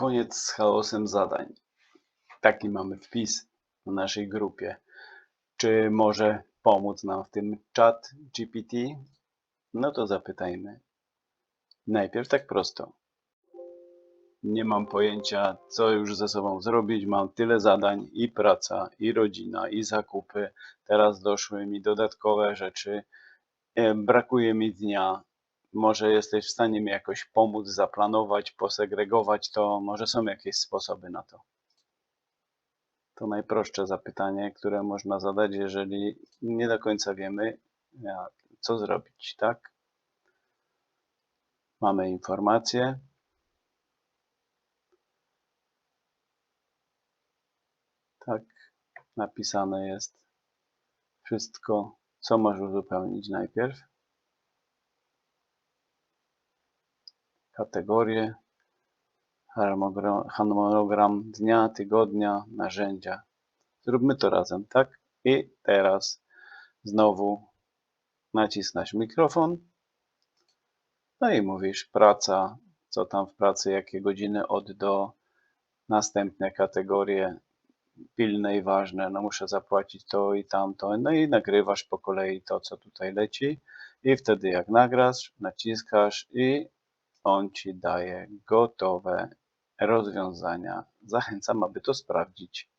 Koniec z chaosem zadań. Taki mamy wpis na naszej grupie. Czy może pomóc nam w tym chat GPT? No to zapytajmy. Najpierw tak prosto. Nie mam pojęcia, co już ze sobą zrobić. Mam tyle zadań i praca, i rodzina, i zakupy. Teraz doszły mi dodatkowe rzeczy. E, Brakuje mi dnia. Może jesteś w stanie mi jakoś pomóc, zaplanować, posegregować to? Może są jakieś sposoby na to? To najprostsze zapytanie, które można zadać, jeżeli nie do końca wiemy, co zrobić, tak? Mamy informacje. Tak, napisane jest wszystko, co masz uzupełnić najpierw. Kategorie, harmonogram dnia, tygodnia, narzędzia. Zróbmy to razem, tak? I teraz znowu naciskasz mikrofon. No i mówisz praca, co tam w pracy, jakie godziny od do, następne kategorie pilne i ważne, no muszę zapłacić to i tamto, no i nagrywasz po kolei to, co tutaj leci i wtedy jak nagrasz, naciskasz i on ci daje gotowe rozwiązania. Zachęcam, aby to sprawdzić.